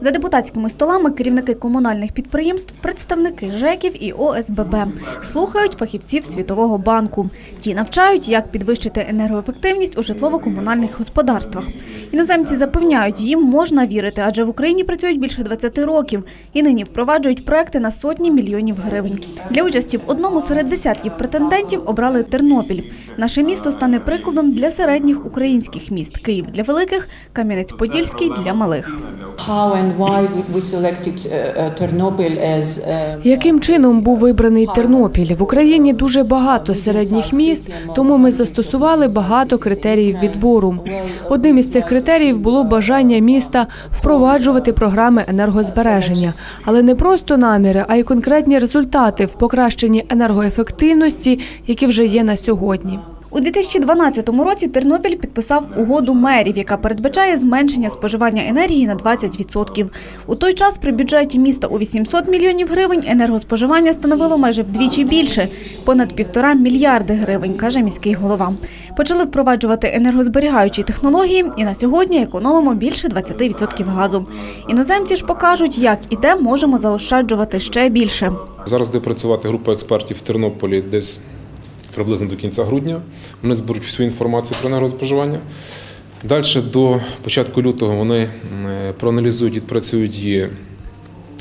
За депутатськими столами керівники комунальних підприємств, представники ЖЕКів і ОСББ слухають фахівців Світового банку. Ті навчають, як підвищити енергоефективність у житлово-комунальних господарствах. Іноземці запевняють, їм можна вірити, адже в Україні працюють більше 20 років і нині впроваджують проекти на сотні мільйонів гривень. Для участі в одному серед десятків претендентів обрали Тернопіль. Наше місто стане прикладом для середніх українських міст. Київ для великих, Кам'янець-Подільський для малих. Ternopil as uh, Яким чином був вибраний Тернопіль? В Україні дуже багато середніх міст, тому ми застосували багато критеріїв відбору. Одним із цих критеріїв було бажання міста впроваджувати програми енергозбереження, але не просто наміри, а й конкретні результати в покращенні енергоефективності, які вже є на сьогодні. У 2012 році Тернопіль підписав угоду мерів, яка передбачає зменшення споживання енергії на 20%. У той час при бюджеті міста у 800 мільйонів гривень енергоспоживання становило майже вдвічі більше – понад півтора мільярди гривень, каже міський голова. Почали впроваджувати енергозберігаючі технології і на сьогодні економимо більше 20% газу. Іноземці ж покажуть, як і де можемо заощаджувати ще більше. Зараз буде працювати група експертів в Тернополі десь приблизно до кінця грудня. Вони зберуть всю інформацію про енергоспоживання. Далі до початку лютого вони м, проаналізують, відпрацюють її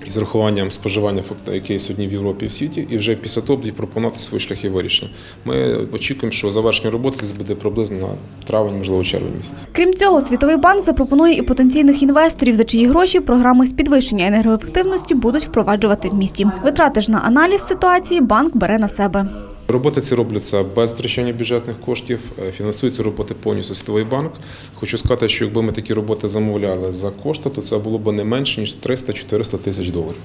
із урахуванням споживання, яке є сьогодні в Європі і в світі, і вже після того будуть пропонувати свої шляхи вирішення. Ми очікуємо, що завершення роботи буде приблизно на травень, можливо, червень місяць. Крім цього, Світовий банк запропонує і потенційних інвесторів, за чиї гроші програми з підвищення енергоефективності будуть впроваджувати в місті. Витрати ж на аналіз ситуації банк бере на себе. Роботи ці робляться без втрачання бюджетних коштів, е, фінансуються роботи повністю Світовий банк. Хочу сказати, що якби ми такі роботи замовляли за кошти, то це було б не менше ніж 300-400 тисяч доларів.